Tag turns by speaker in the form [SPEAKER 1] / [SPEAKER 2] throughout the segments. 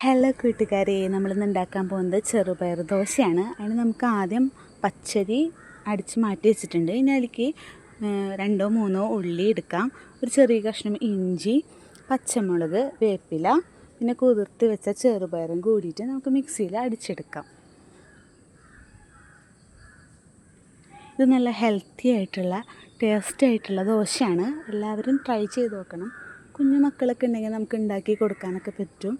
[SPEAKER 1] Hello കൂട്ടുകാരെ. നമ്മളിന്ന് ഉണ്ടാക്കാൻ പോകുന്നത് ചെറുപയർ ദോശയാണ്. അതിന് നമുക്ക് ആദ്യം പച്ചരി അടിച്ച് മാറ്റി വെച്ചിട്ടുണ്ട്. ഇനി അതിലേക്ക് രണ്ടോ മൂന്നോ ഉള്ളി എടുക്കാം. ഒരു ചെറിയ കഷ്ണം ഇഞ്ചി പച്ചമുളക് വേപ്പില പിന്നെ കുതിർത്ത് വെച്ച ചെറുപയറും കൂടിയിട്ട് നമുക്ക് മിക്സിയിൽ അടിച്ചെടുക്കാം. ഇത് നല്ല ഹെൽത്തി ആയിട്ടുള്ള ടേസ്റ്റി ആയിട്ടുള്ള ദോശയാണ്. എല്ലാവരും ട്രൈ ചെയ്ത് നോക്കണം. കുഞ്ഞു മക്കളൊക്കെ ഉണ്ടെങ്കിൽ നമുക്ക് ഉണ്ടാക്കി കൊടുക്കാനൊക്കെ പറ്റും.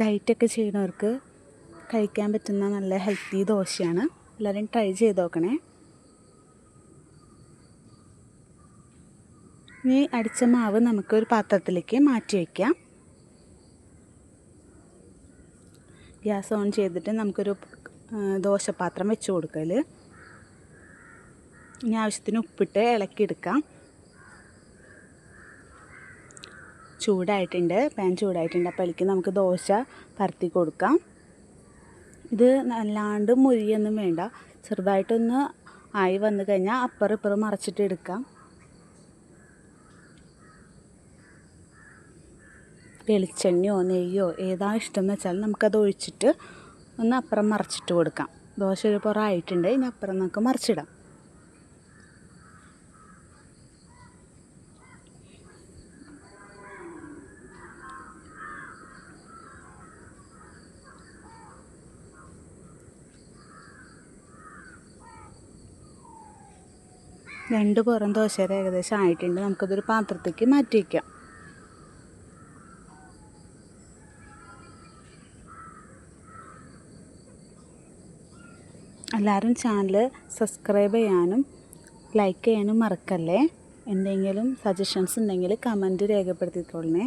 [SPEAKER 1] ഡയറ്റൊക്കെ ചെയ്യുന്നവർക്ക് കഴിക്കാൻ പറ്റുന്ന നല്ല ഹെൽത്തി ദോശയാണ്. എല്ലാവരും ട്രൈ ചെയ്ത് നോക്കണേ ഇനി അടിച്ച മാവ് നമുക്കൊരു പാത്രത്തിലേക്ക് മാറ്റി വയ്ക്കാം. ഗ്യാസ് ഓൺ ചെയ്തിട്ട് നമുക്കൊരു ദോശപാത്രം വെച്ച് കൊടുക്കൽ ഇനി ആവശ്യത്തിന് ഉപ്പിട്ട് ഇളക്കിയെടുക്കാം. ചൂടായിട്ടുണ്ട്. പാൻ ചൂടായിട്ടുണ്ട്. അപ്പോൾ അതിലേക്ക് നമുക്ക് ദോശ പരത്തി കൊടുക്കാം. ഇത് നല്ലാണ്ട് മുരിയൊന്നും വേണ്ട. ചെറുതായിട്ടൊന്ന് ആയി വന്നു കഴിഞ്ഞാൽ അപ്പുറം ഇപ്പുറം മറച്ചിട്ട് എടുക്കാം. വെളിച്ചെണ്ണയോ നെയ്യോ ഏതാ ഇഷ്ടം എന്ന് വെച്ചാൽ നമുക്കത് ഒഴിച്ചിട്ട് ഒന്ന് അപ്പുറം മറച്ചിട്ട് കൊടുക്കാം. ദോശ ഒരു പുറം ആയിട്ടുണ്ട്. ഇനി അപ്പുറം നമുക്ക് മറിച്ചിടാം. രണ്ട് പുറം ദോശയുടെ ഏകദേശം ആയിട്ടുണ്ട്. നമുക്കതൊരു പാത്രത്തേക്ക് മാറ്റി വയ്ക്കാം എല്ലാവരും ചാനൽ സബ്സ്ക്രൈബ് ചെയ്യാനും ലൈക്ക് ചെയ്യാനും മറക്കല്ലേ? എന്തെങ്കിലും സജഷൻസ് ഉണ്ടെങ്കിൽ കമന്റ് രേഖപ്പെടുത്തിക്കൊള്ളണേ